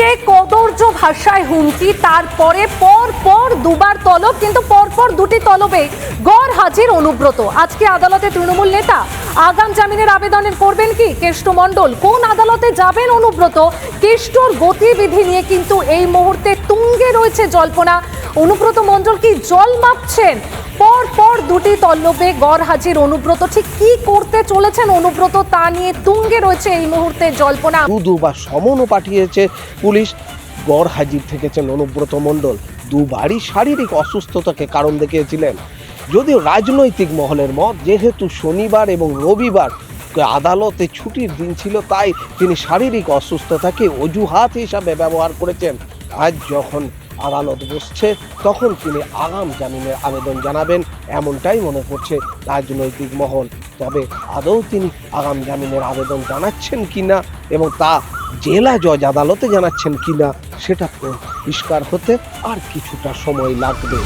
একদিকে কদর্য ভাষায় হুমকি, তারপরে পর পর দুবার তলব, কিন্তু পর পর দুটি তলবে গড় হাজির অনুব্রত। আজকে আদালতে তৃণমূল নেতা আগাম জামিনের আবেদনের করবেন কি? কেষ্ট মণ্ডল, কোন আদালতে যাবেন অনুব্রত? কেষ্টর গতিবিধি নিয়ে কিন্তু এই মুহূর্তে তুঙ্গে রয়েছে জল্পনা। অনুব্রত মণ্ডল কি জল মাপছেন? পর পর দুটি তল্লবে গড় হাজির অনুব্রত। ঠিক কি করতে চলেছেন অনুব্রত তা নিয়ে তুঙ্গে রয়েছে এই মুহূর্তে জল্পনা। দু দুবার সমনও পাঠিয়েছে পুলিশ। গড় হাজির থেকেছেন অনুব্রত মণ্ডল। দুবারই শারীরিক অসুস্থতাকে কারণ দেখিয়েছিলেন। যদিও রাজনৈতিক মহলের মত, যেহেতু শনিবার এবং রবিবার আদালতে ছুটির দিন ছিল, তাই তিনি শারীরিক অসুস্থতাকে অজুহাত হিসাবে ব্যবহার করেছেন। আজ যখন আদালত বসছে, তখন তিনি আগাম জামিনের আবেদন জানাবেন, এমনটাই মনে করছে রাজনৈতিক মহল। তবে আদৌ তিনি আগাম জামিনের আবেদন জানাচ্ছেন কি না এবং তা জেলা জজ আদালতে জানাচ্ছেন কি না সেটা পরিষ্কার হতে আর কিছুটা সময় লাগবে।